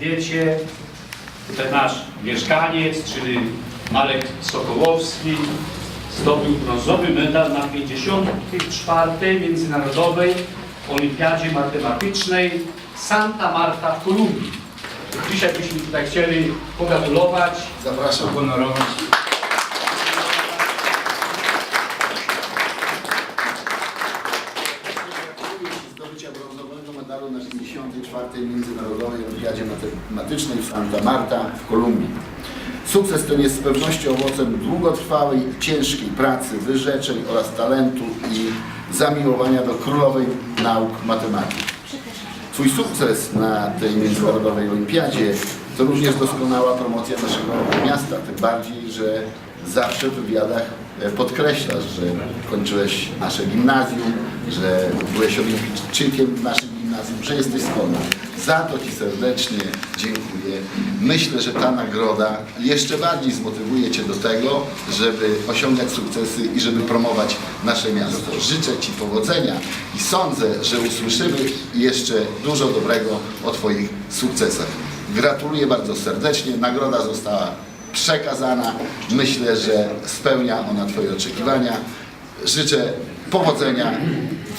wiecie, ten nasz mieszkaniec, czyli Marek Sokołowski, zdobył brązowy medal na 54. Międzynarodowej Olimpiadzie Matematycznej Santa Marta w Kolumbii. Dzisiaj byśmy tutaj chcieli pogratulować, Zapraszam. honorować. Medalu na 54. Międzynarodowej Olimpiadzie Matematycznej w Santa Marta w Kolumbii. Sukces ten jest z pewnością owocem długotrwałej, ciężkiej pracy, wyrzeczeń oraz talentu i zamiłowania do królowej nauk matematyki. Twój sukces na tej międzynarodowej olimpiadzie to również doskonała promocja naszego miasta, tym bardziej, że zawsze w wywiadach e, podkreślasz, że kończyłeś nasze gimnazjum, że byłeś olimpijczykiem w naszym gimnazjum, że jesteś szkolny. Za to Ci serdecznie dziękuję. Myślę, że ta nagroda jeszcze bardziej zmotywuje Cię do tego, żeby osiągać sukcesy i żeby promować nasze miasto. Życzę Ci powodzenia i sądzę, że usłyszymy jeszcze dużo dobrego o Twoich sukcesach. Gratuluję bardzo serdecznie. Nagroda została przekazana. Myślę, że spełnia ona Twoje oczekiwania. Życzę powodzenia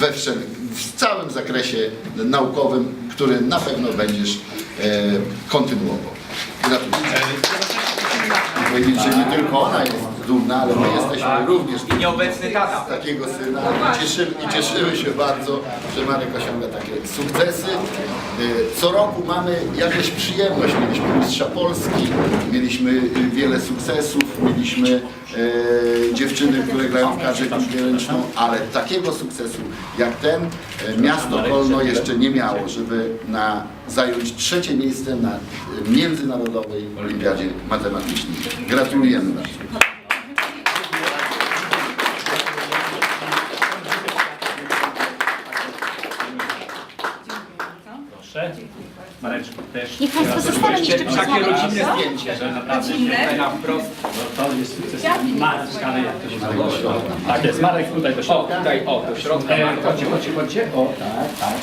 we wszel- w całym zakresie naukowym, który na pewno będziesz e, kontynuował. Gratuluję. Powiedzieć, że nie tylko ona jest dumna, ale my jesteśmy również I nieobecny tata. z takiego syna. I cieszymy, I cieszymy się bardzo, że Marek osiąga takie sukcesy. Y, Co roku mamy jakąś przyjemność. Mieliśmy mistrza Polski, mieliśmy y, wiele sukcesów, mieliśmy e, dziewczyny, które grają w kadrze piłkę ręczną, ale takiego sukcesu jak ten e, miasto Kolno jeszcze nie miało, żeby na, zająć trzecie miejsce na e, Międzynarodowej Olimpiadzie Matematycznej. Gratulujemy bardzo. Proszę. Mareczku też. Niech Państwo zostaną jeszcze Takie przysłowia. rodzinne zdjęcie. Że naprawdę Tutaj na wprost. no, to jest sukces Marek, ale jak to się nazywa? Tak jest, Marek tutaj do O, środka. tutaj, o, do środka. E, chodźcie, chodźcie, chodźcie. O, tak, tak.